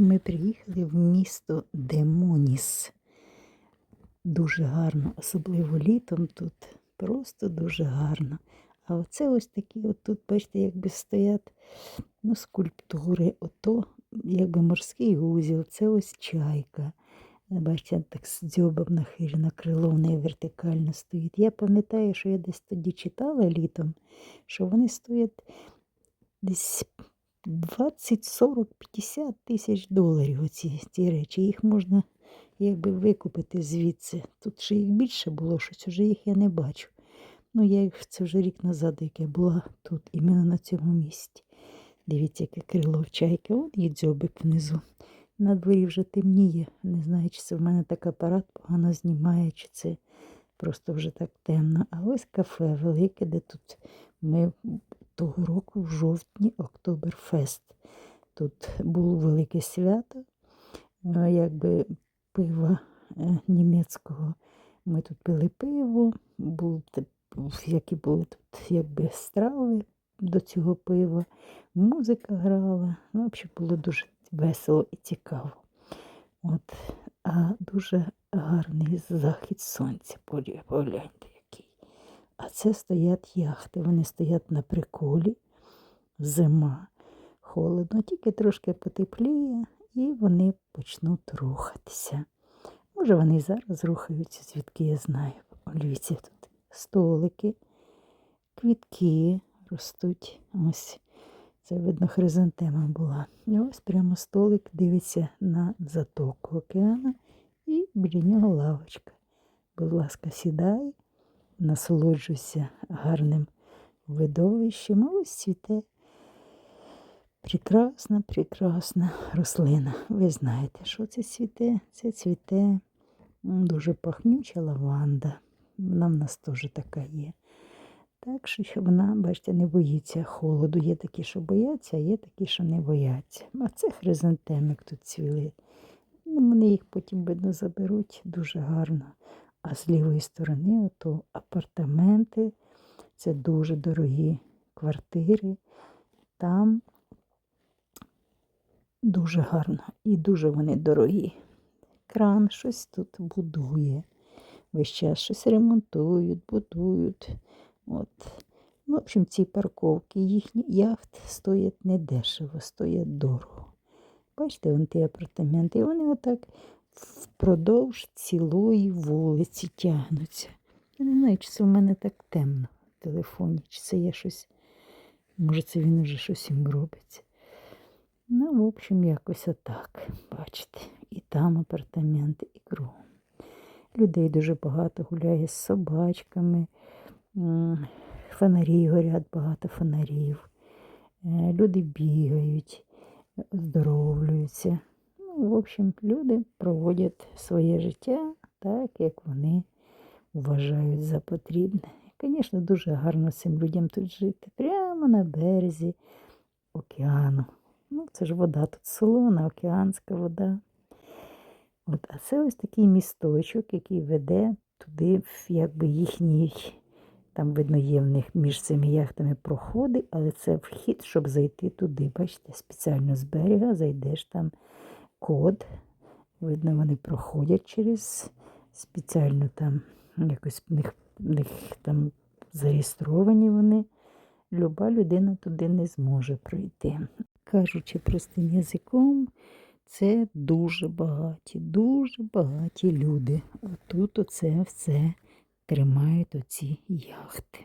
Ми приїхали в місто Демоніс. Дуже гарно, особливо літом тут. Просто дуже гарно. А оце ось такі, от тут, бачите, якби стоять ну, скульптури. Ото якби морський узіл, це ось чайка. Бачите, так з дзьобом нахилена, крило в неї вертикально стоїть. Я пам'ятаю, що я десь тоді читала літом, що вони стоять десь 20, 40, 50 тисяч доларів оці ці речі. Їх можна якби викупити звідси. Тут ще їх більше було, щось уже їх я не бачу. Ну, я їх це вже рік назад, як я була тут, іменно на цьому місці. Дивіться, яке крило в чайки, от і дзьобик внизу. На дворі вже темніє. Не знаю, чи це в мене так апарат погано знімає, чи це просто вже так темно. А ось кафе велике, де тут ми того року в жовтні Октоберфест. Тут було велике свято, е, якби пива е, німецького. Ми тут пили пиво, те- які були тут якби страви до цього пива, музика грала. Ну, взагалі було дуже весело і цікаво. От, а дуже гарний захід сонця. Погляньте. А це стоять яхти. Вони стоять на приколі. Зима. Холодно, тільки трошки потепліє, і вони почнуть рухатися. Може, вони зараз рухаються, звідки я знаю. О, Дивіться, тут столики, квітки ростуть. Ось це видно, хризантема була. І ось прямо столик дивиться на затоку океану, і біля нього лавочка. Будь ласка, сідай, насолоджуйся гарним видовищем. А Ось цвіте. Прекрасна, прекрасна рослина. Ви знаєте, що це цвіте? Це цвіте дуже пахнюча лаванда. Вона в нас теж така є. Так що що вона, бачите, не боїться холоду. Є такі, що бояться, а є такі, що не бояться. А це хризантемик тут цвіли. Ну, Вони їх потім, видно, заберуть дуже гарно. А з лівої сторони ото апартаменти. Це дуже дорогі квартири. Там дуже гарно і дуже вони дорогі. Кран щось тут будує. Весь час щось ремонтують, будують. От. Ну, в общем, ці парковки їхні яхт стоять недешево, стоять дорого. Бачите, вон ті апартаменти, і вони отак впродовж цілої вулиці тягнуться. Я не знаю, чи це в мене так темно в телефоні, чи це є щось. Може, це він уже щось їм робиться. Ну, в общем, якось отак, бачите. І там апартаменти, і кругом. Людей дуже багато гуляє з собачками, фонарі горять, багато фонарів. Е, Люди бігають, оздоровлюються. В общем, люди проводять своє життя так, як вони вважають за потрібне. Звісно, дуже гарно цим людям тут жити. Прямо на березі океану. Ну, це ж вода тут солона, океанська вода. От, а це ось такий місточок, який веде туди, якби їхній, там видно, є в них між цими яхтами проходи, але це вхід, щоб зайти туди. Бачите, спеціально з берега зайдеш там код. Видно, вони проходять через спеціально там, якось в них, в них там зареєстровані вони. Люба людина туди не зможе пройти. Кажучи простим язиком, це дуже багаті, дуже багаті люди. Отут оце все тримають оці яхти.